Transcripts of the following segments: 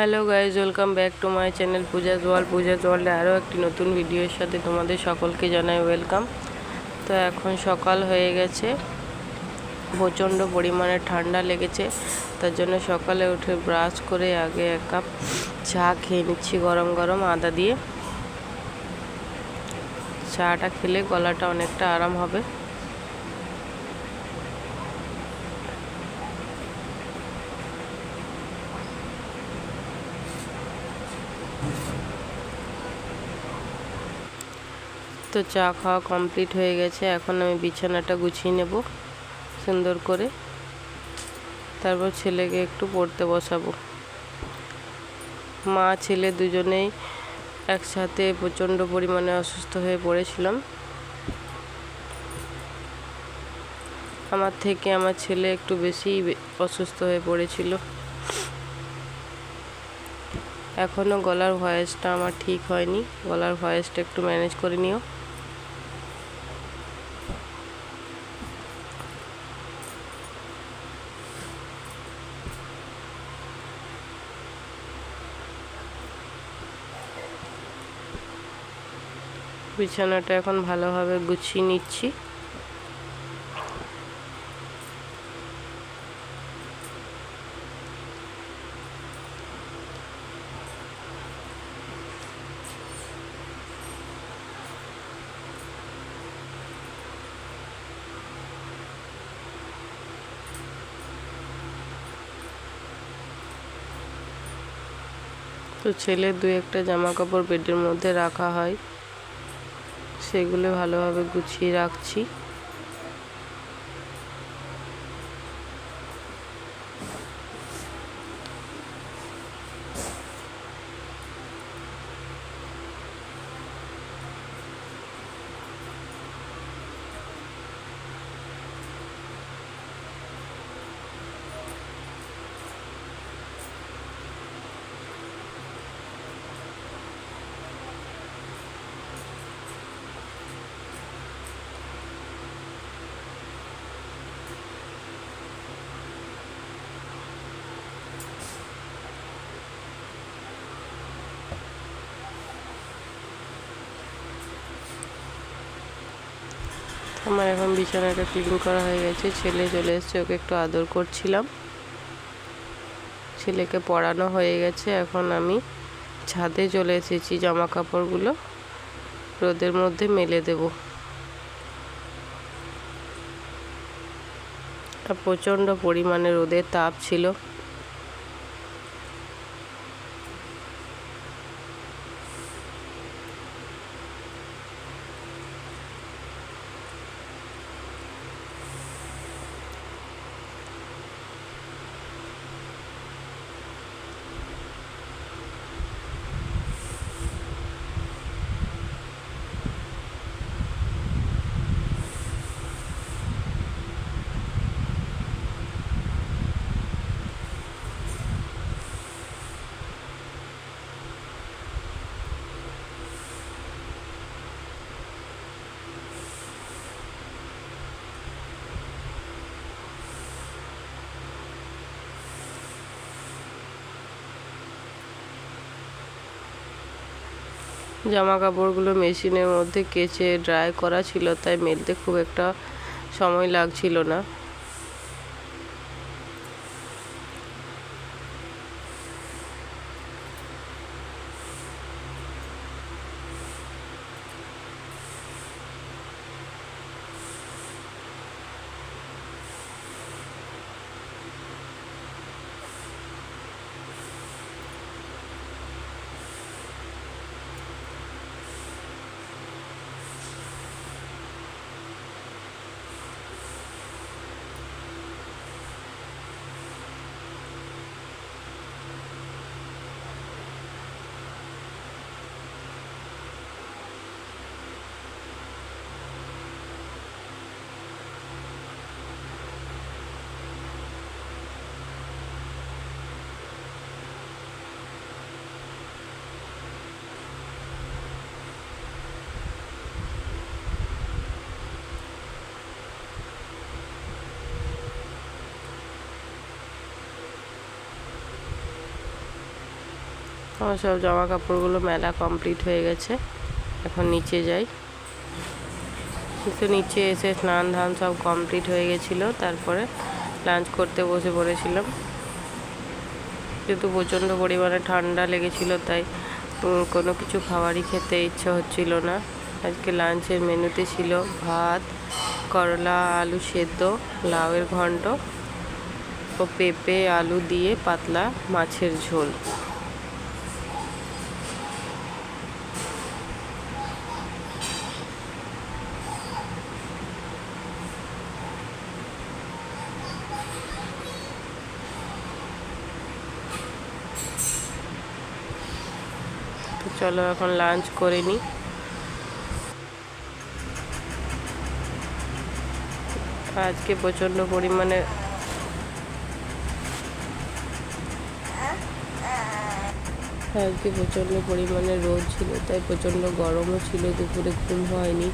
Hello guys welcome back to my channel Puja Joyal. Puja জোয়ালে আরও একটি নতুন ভিডিওর সাথে তোমাদের সকলকে জানাই ওয়েলকাম। তো এখন সকাল হয়ে গেছে, প্রচণ্ড পরিমাণে ঠান্ডা লেগেছে, তার জন্য সকালে উঠে ব্রাশ করে আগে এক কাপ চা খেয়ে নিচ্ছি গরম গরম আদা দিয়ে। চাটা খেলে গলাটা অনেকটা আরাম হবে। তো চা খাওয়া কমপ্লিট হয়ে গেছে। এখন আমি বিছানাটা গুছিয়ে নেব, সুন্দর করে। তারপর ছেলেকে একটু পড়তে বসাবো। মা, ছেলে দুজনেই একসাথে প্রচণ্ড পরিমাণে অসুস্থ হয়ে পড়েছিলাম। আমার থেকে আমার ছেলে একটু বেশি অসুস্থ হয়ে পড়েছিল। এখনও গলার ভয়েসটা আমার ঠিক হয়নি। গলার ভয়েসটা একটু ম্যানেজ করে নিও। বিছানাটা এখন ভালোভাবে গুছিয়ে নিচ্ছি। তো ছেলের দু একটা জামা কাপড় বেডের মধ্যে রাখা হয়। সেগুলো ভালোভাবে গুছিয়ে রাখছি। আমার এখন বিছানাটা ক্লিন করা হয়ে গেছে। ছেলে চলে এসছে, ওকে একটু আদর করছিলাম। ছেলেকে পড়ানো হয়ে গেছে, এখন আমি ছাদে চলে এসেছি জামা কাপড়গুলো রোদের মধ্যে মেলে দেব। প্রচণ্ড পরিমাণে রোদের তাপ ছিল। জামা কাপড়গুলো মেশিনের মধ্যে কেচে ড্রাই করা ছিল, তাই মেলতে খুব একটা সময় লাগছিল না। আমার সব জামা কাপড়গুলো মেলা কমপ্লিট হয়ে গেছে। এখন নিচে যাই। তো নিচে এসে স্নান ধান সব কমপ্লিট হয়ে গেছিল। তারপরে লাঞ্চ করতে বসে পড়েছিলাম। যেহেতু প্রচণ্ড পরিমাণে ঠান্ডা লেগেছিল, তাই কোনো কিছু খাবারই খেতে ইচ্ছা হচ্ছিল না। আজকে লাঞ্চের মেনুতে ছিল ভাত, করলা, আলু সেদ্ধ, লাউয়ের ঘন্ট ও পেঁপে, আলু দিয়ে পাতলা মাছের ঝোল। চলো এখন লাঞ্চ করে নিই আজকে প্রচণ্ড পরিমাণে আজকে প্রচণ্ড পরিমাণে রোদ ছিল, তাই প্রচণ্ড গরমও ছিল, দুপুরে ঘুম হয়নি।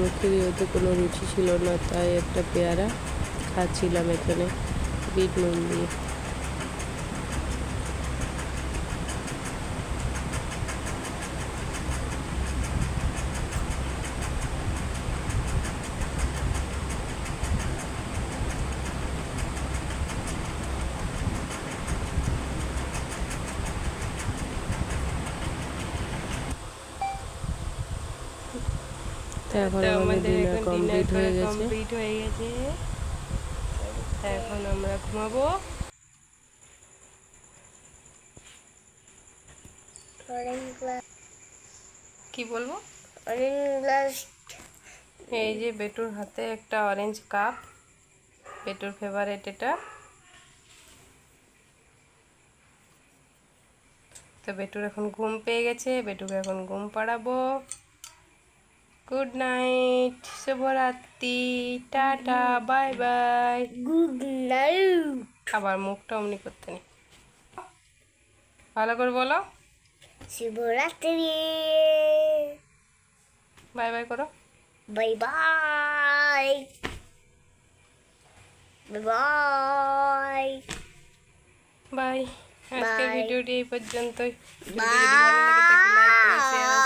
মুখে যেহেতু কোনো রুচি ছিল না, তাই একটা পেয়ারা খাচ্ছিলাম এখানে, বিট নুন দিয়ে। এখন আমাদের ডিনার এখন কমপ্লিট হয়ে গেছে। complete হয়ে গেছে। এখন আমরা ঘুমাবো। কি বলব? এই যে বেটুর হাতে একটা অরেঞ্জ কাপ বেটুর ফেভারেট এটা। তো বেটুর এখন ঘুম পেয়ে গেছে বেটুকে এখন ঘুম পাড়াবো। গুড নাইট শুভরাত্রি tata bye bye Good night. আবার মুখটা অমনি করতে নেই ভালো করে বলো। শুভরাত্রি বাই বাই করো। বাই বাই বাই বাই আজকের. ভিডিওটি এই পর্যন্তই। যদি ভালো লেগে থাকে লাইক করে শেয়ার